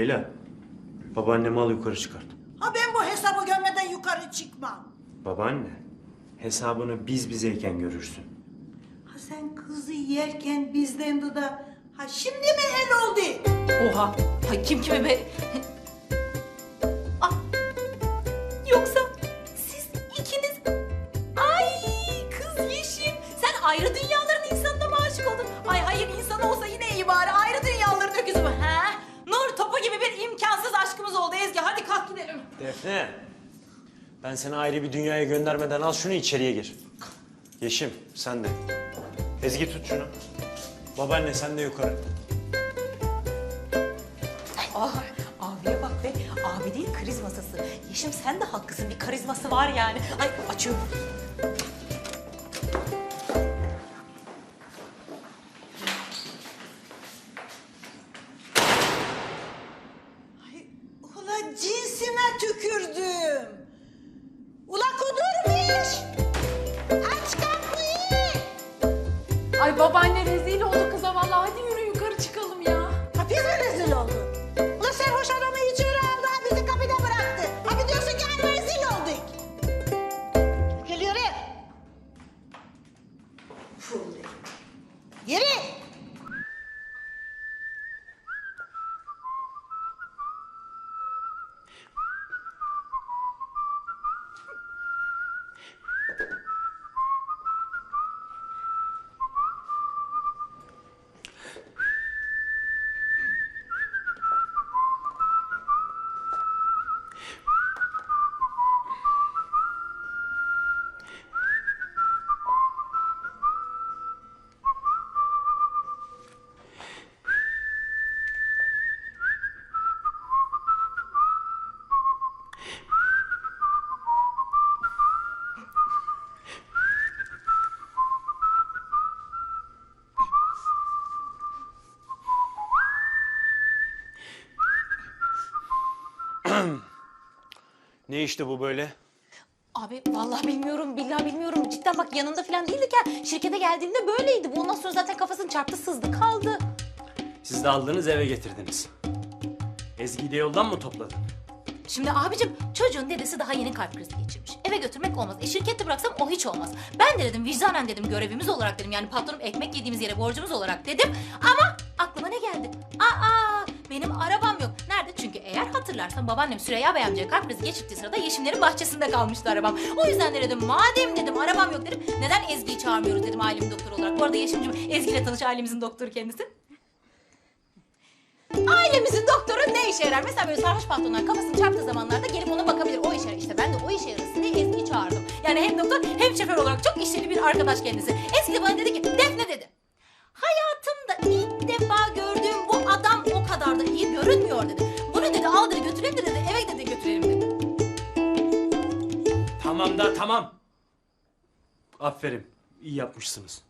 Leyla. Babaannemi al yukarı çıkart. Ha ben bu hesabı görmeden yukarı çıkmam. Babaanne. Hesabını biz bizeyken görürsün. Ha sen kızı yerken bizden de da ha şimdi mi el oldu? Oha. Ay kim kime be? Ben seni ayrı bir dünyaya göndermeden al şunu içeriye gir. Yeşim sen de. Ezgi tut şunu. Babaanne sen de yukarı. Ah, abiye bak be. Abi değil kriz masası. Yeşim sen de haklısın. Bir karizması var yani. Ay açıyorum. Ne işte bu böyle? Abi vallahi bilmiyorum, billahi bilmiyorum. Cidden bak yanında falan değildik ya. Şirkete geldiğinde böyleydi. Bu ondan sonra zaten kafasını çarptı, sızdı, kaldı. Siz de aldınız eve getirdiniz. Ezgi'yi de yoldan mı topladın? Şimdi abicim çocuğun dedesi daha yeni kalp krizi geçirmiş. Eve götürmek olmaz. E şirkette bıraksam o hiç olmaz. Ben de dedim vicdanen dedim görevimiz olarak dedim. Yani patronum ekmek yediğimiz yere borcumuz olarak dedim. Ama aklıma ne geldi? Aa benim arabam yok. Çünkü eğer hatırlarsan babaannem Süreyya Bey amcaya kalp krizi geçirdiği sırada Yeşimlerin bahçesinde kalmıştı arabam. O yüzden de dedim madem dedim arabam yok dedim. Neden Ezgi'yi çağırmıyoruz dedim ailemin doktoru olarak. Bu arada Yeşim'cim Ezgi ile tanış ailemizin doktoru kendisi. Ailemizin doktoru ne işe yarar? Mesela böyle sarhoş patronlar kafasını çarptığı zamanlarda gelip ona bakabilir. O işe yarar. İşte ben de o işe yarasın diye Ezgi'yi çağırdım. Yani hem doktor hem şoför olarak çok işleri bir arkadaş kendisi. Ezgi de bana dedi ki Defne dedi. Hayatımda ilk defa gördüğüm bu adam o kadar da iyi görünmüyor dedi. Dedi al dedi götürelim de dedi eve dedi götürelim dedi. Tamam da tamam. Aferin. iyi yapmışsınız.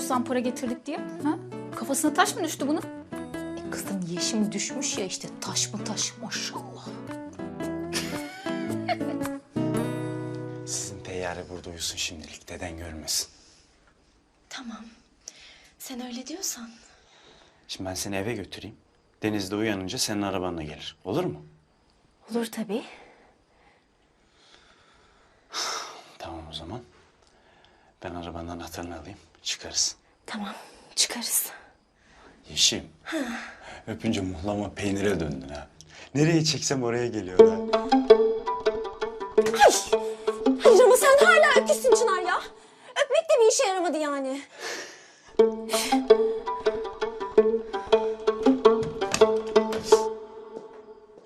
Sarhoş zampara getirdik diye. Ha? Kafasına taş mı düştü bunun? E, kızın yeşim düşmüş ya işte taş mı taş maşallah. Sizin teyyare burada uyusun şimdilik. Deden görmesin. Tamam. Sen öyle diyorsan. Şimdi ben seni eve götüreyim. Denizde uyanınca senin arabanla gelir. Olur mu? Olur tabii. Tamam o zaman. Ben arabanın anahtarını alayım. Çıkarız. Tamam. Çıkarız. Yeşim. Öpünce muhlama peynire döndün ha. Nereye çeksem oraya geliyor ha. Hayır ama sen hala öküzsün Çınar ya. Öpmek de bir işe yaramadı yani.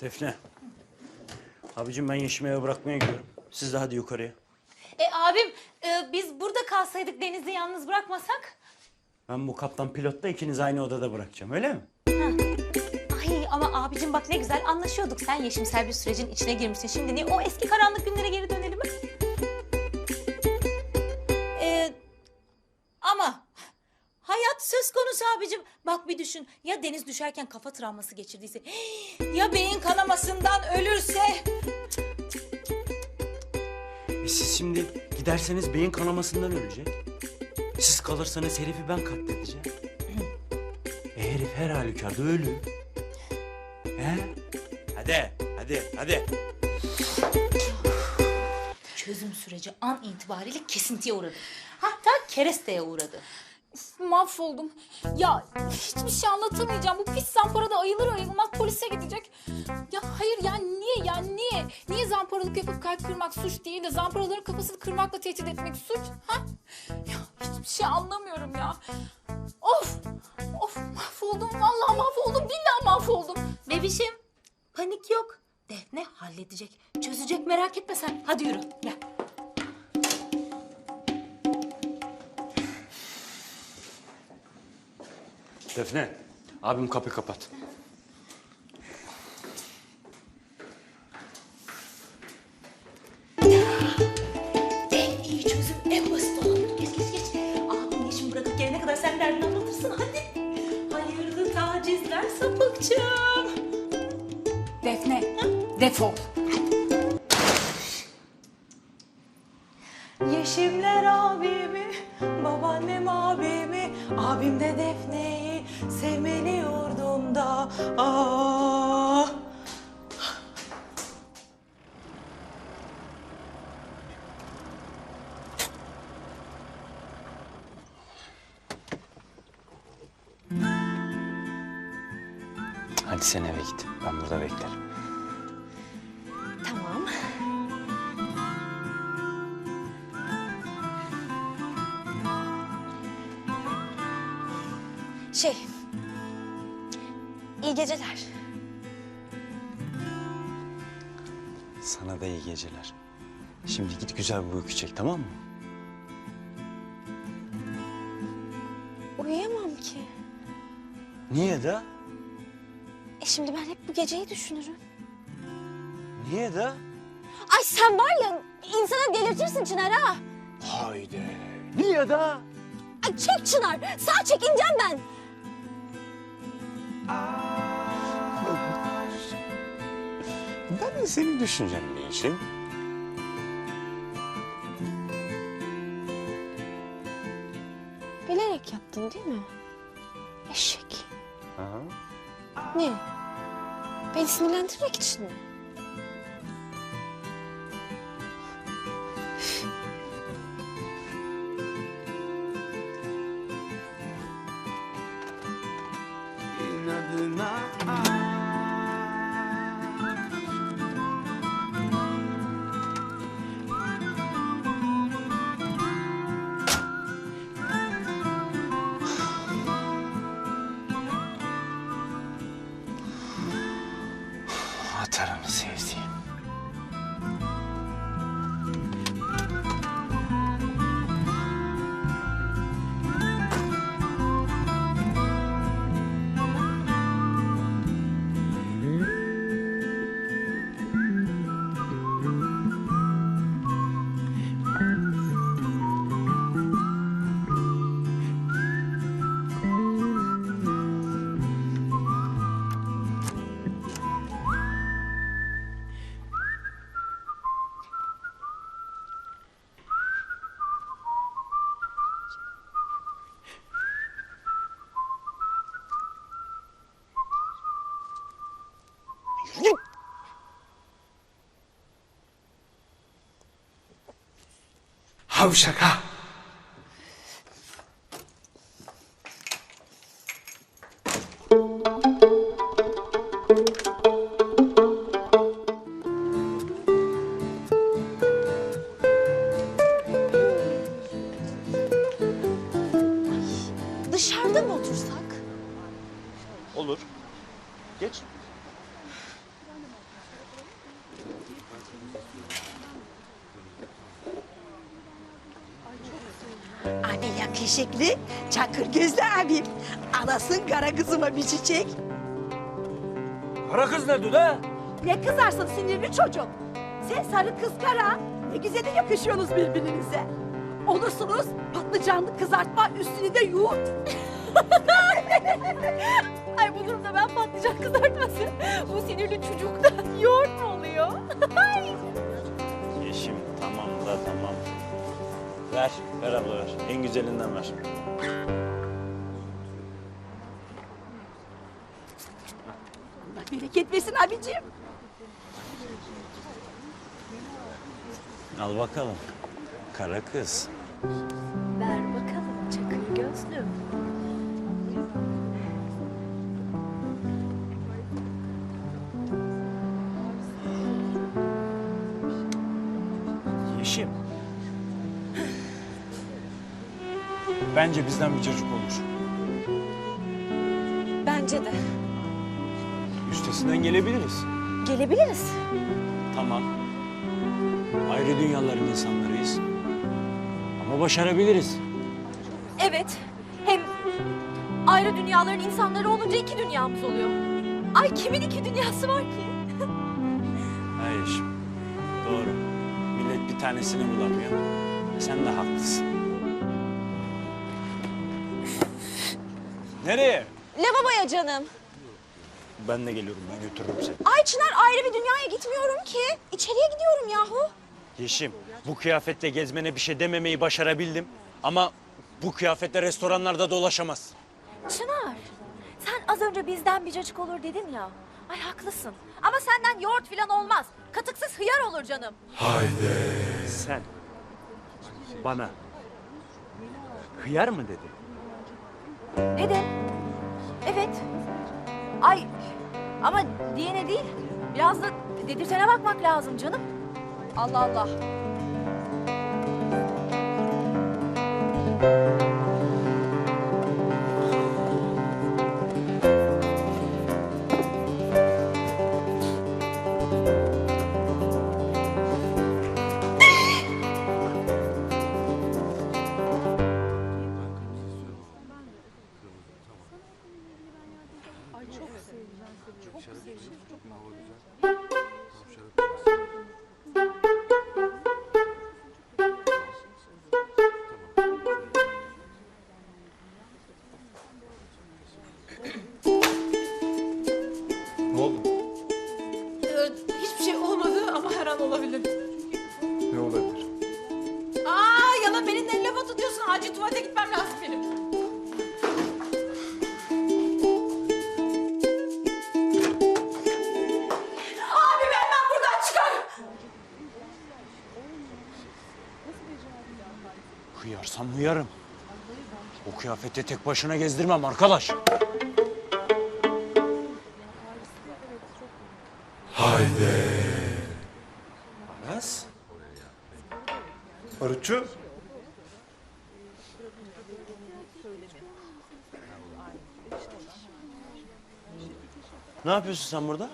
Defne. Abicim ben Yeşim'i eve bırakmaya gidiyorum. Siz de hadi yukarıya. E abim e, biz burada kalsaydık Deniz'i yalnız bırakmasak? Ben bu kaptan pilotla ikinizi aynı odada bırakacağım öyle mi? Ay ama abicim bak ne güzel anlaşıyorduk. Sen yaşımsel bir sürecin içine girmişsin. Şimdi niye o eski karanlık günlere geri dönelim mi? Ee, ama hayat söz konusu abicim. Bak bir düşün. Ya Deniz düşerken kafa travması geçirdiyse... Ya beyin kanamasından ölürse... E siz şimdi giderseniz beyin kanamasından ölecek. Siz kalırsanız herifi ben katledeceğim. E herif her halükarda ölü. He? Hadi, hadi, hadi. Çözüm süreci an itibariyle kesintiye uğradı. Hatta keresteye uğradı. Mahvoldum. Ya hiçbir şey anlatamayacağım. Bu pis zampara da ayılır ayılmaz polise gidecek. Ya hayır ya niye ya niye? Niye zamparalık yapıp kalp kırmak suç değil de zamparaların kafasını kırmakla tehdit etmek suç? Ha? Ya hiçbir şey anlamıyorum ya. Of! Of mahvoldum. Vallahi mahvoldum. Billahi mahvoldum. Bebişim panik yok. Defne halledecek. Çözecek merak etme sen. Hadi yürü gel. Defne, abim kapıyı kapat. En iyi çözüm en basit olan. Geç geç geç. Abim yeşim bırakıp gelene kadar sen derdini anlatırsın hadi. Hayırlı tacizler sapıkçım. Defne, defol. Yeşimler abimi, babaannem abimi, abim de Defne'yi sevmeli yurdumda. Ah. Hadi sen eve git. Ben burada beklerim. Şey... iyi geceler. Sana da iyi geceler. Şimdi git güzel bir uyku çek tamam mı? Uyuyamam ki. Niye de? E şimdi ben hep bu geceyi düşünürüm. Niye de? Ay sen var ya insanı delirtirsin Çınar ha. Haydi. Niye de? Ay çek Çınar. Sağ çek ineceğim ben. Ben seni düşüneceğim bir işim. Bilerek yaptın değil mi? Eşek. Aha. Ne? Beni sinirlendirmek için mi? 好香啊 yakışıklı, çakır gözlü abim. Alasın kara kızıma bir çiçek. Kara kız ne da? Ne kızarsın sinirli çocuk. Sen sarı kız kara. Ne güzel yakışıyorsunuz birbirinize. Olursunuz patlıcanlı kızartma üstüne de yoğurt. Ay bu durumda ben patlıcan kızartması. Bu sinirli çocuk da yoğurt mu oluyor? Ver, ver abla ver. En güzelinden ver. Allah bereket versin abicim. Al bakalım. Kara kız. Ver bakalım çakır gözlüm. Bence bizden bir çocuk olur. Bence de. Üstesinden gelebiliriz. Gelebiliriz. Tamam. Ayrı dünyaların insanlarıyız. Ama başarabiliriz. Evet. Hem ayrı dünyaların insanları olunca iki dünyamız oluyor. Ay kimin iki dünyası var ki? Ha Yeşim. Doğru. Millet bir tanesini bulamıyor. Sen de haklısın. Nereye? Lavaboya canım. Ben de geliyorum. Ben götürürüm seni. Ay Çınar ayrı bir dünyaya gitmiyorum ki. İçeriye gidiyorum yahu. Yeşim, bu kıyafetle gezmene bir şey dememeyi başarabildim. Ama bu kıyafetle restoranlarda dolaşamaz. Çınar, sen az önce bizden bir cacık olur dedin ya. Ay haklısın. Ama senden yoğurt falan olmaz. Katıksız hıyar olur canım. Sen bana hıyar mı dedin? Neden? Evet. Ay ama diyene değil. Biraz da dedirtene bakmak lazım canım. Allah Allah. Hıyarsam hıyarım. O kıyafette tek başına gezdirmem arkadaş. Haydi. Aras. Barutçu. Ne yapıyorsun sen burada?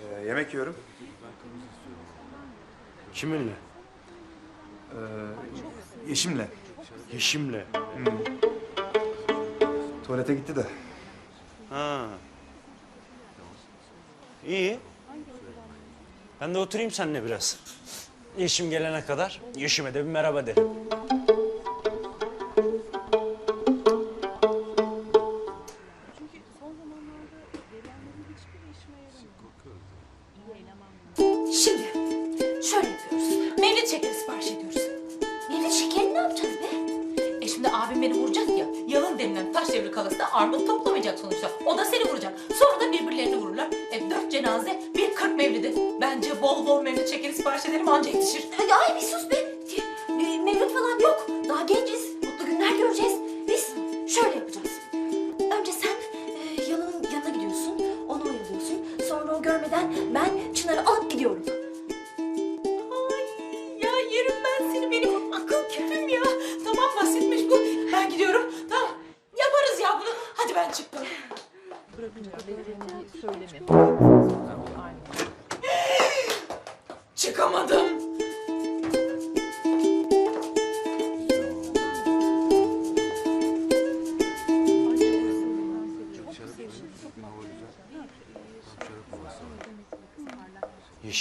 Ee, yemek yiyorum. Kiminle? Yeşim'le. Yeşim'le. Tuvalete gitti de. Ha. İyi. Ben de oturayım seninle biraz. Yeşim gelene kadar Yeşim'e de bir merhaba derim. Bir kırk mevlidi. Bence bol bol mevlid şekeri sipariş edelim anca yetişir. Ya ay bir sus be. E, Mevlüt falan yok. Daha genciz. Mutlu günler göreceğiz.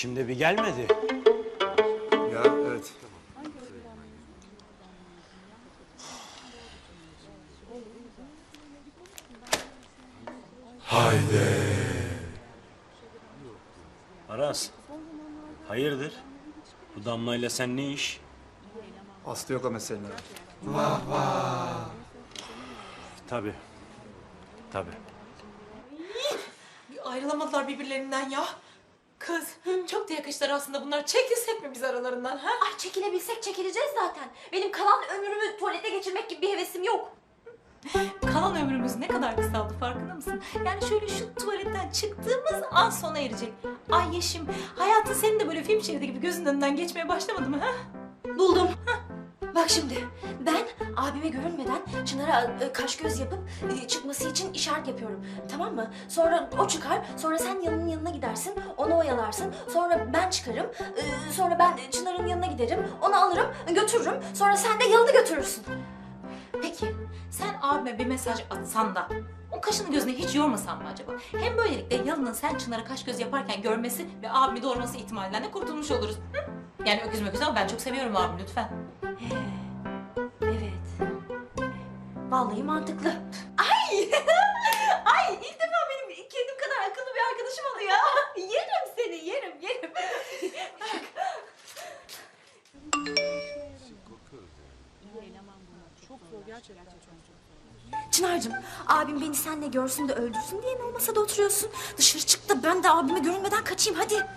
Yeşim de bir gelmedi. Ya evet. Aras. Hayırdır? Bu damlayla sen ne iş? Aslı yok o meselenin. Tabii. Tabii. Bir ayrılamadılar birbirlerinden ya. Kız çok da yakıştılar aslında bunlar. Çekilsek mi biz aralarından ha? Ay çekilebilsek çekileceğiz zaten. Benim kalan ömrümü tuvalete geçirmek gibi bir hevesim yok. Kalan ömrümüz ne kadar kısaldı farkında mısın? Yani şöyle şu tuvaletten çıktığımız an sona erecek. Ay Yeşim, hayatın senin de böyle film şeridi gibi gözünün önünden geçmeye başlamadı mı ha? Buldum. Bak şimdi ben abime görünmeden Çınar'a e, kaş göz yapıp e, çıkması için işaret yapıyorum. Tamam mı? Sonra o çıkar. Sonra sen yanının yanına gidersin. Onu oyalarsın. Sonra ben çıkarım. e, Sonra ben Çınar'ın yanına giderim. Onu alırım, götürürüm. Sonra sen de yanını götürürsün. Peki, sen abime bir mesaj atsan da o kaşını gözüne hiç yormasan mı acaba? Hem böylelikle Yalın'ın sen Çınar'a kaş göz yaparken görmesi ve abimi doğurması ihtimalinden de kurtulmuş oluruz. Hı? Yani öküz möküz ama ben çok seviyorum abimi lütfen. He, evet. Vallahi mantıklı. Ay ilk defa benim kendim kadar akıllı bir arkadaşım oluyor. yerim seni yerim yerim. Çınar'cığım abim beni senle görsün de öldürsün diye mi o masada oturuyorsun? Dışarı çık da ben de abime görünmeden kaçayım hadi.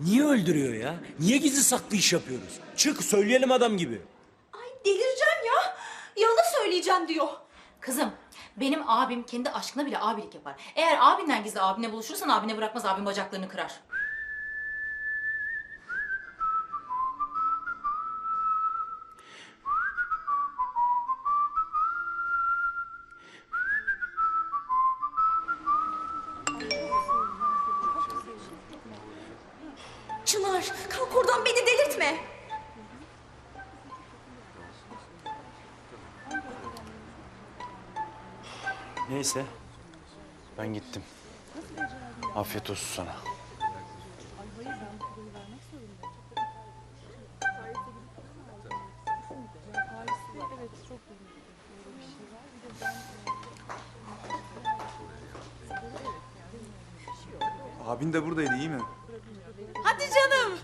Niye öldürüyor ya? Niye gizli saklı iş yapıyoruz? Çık söyleyelim adam gibi. Ay delireceğim ya. Yalan söyleyeceğim diyor. Kızım, benim abim kendi aşkına bile abilik yapar. Eğer abinden gizli abine buluşursan abine bırakmaz, abin bacaklarını kırar. Neyse. Ben gittim. Afiyet olsun sana. Abin de buradaydı iyi mi? Hadi canım.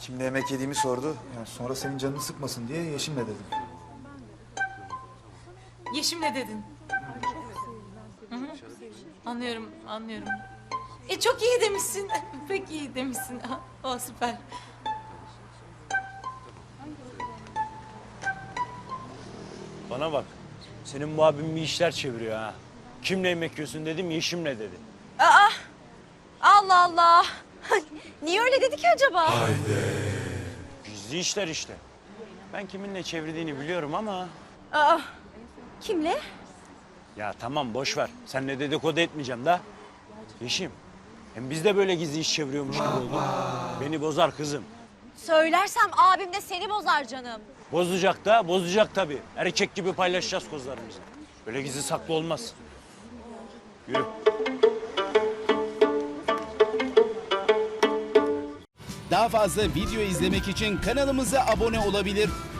Kimle yemek yediğimi sordu. Yani sonra senin canını sıkmasın diye Yeşim'le dedim. Yeşim ne dedin? Hı hı. Anlıyorum, anlıyorum. E çok iyi demişsin. Pek iyi demişsin. O süper. Bana bak. Senin bu abin bir işler çeviriyor ha. Kimle yemek yiyorsun dedim, Yeşim'le dedi. Allah Allah. Niye öyle dedi ki acaba? Gizli işler işte. Ben kiminle çevirdiğini biliyorum ama... Aa, kimle? Ya tamam boş ver. Seninle dedikodu etmeyeceğim da. Yeşim. Hem biz de böyle gizli iş çeviriyormuş gibi olduk. Beni bozar kızım. Söylersem abim de seni bozar canım. Bozacak da bozacak tabii. Erkek gibi paylaşacağız kozlarımızı. Böyle gizli saklı olmaz. Yürü. Daha fazla video izlemek için kanalımıza abone olabilir.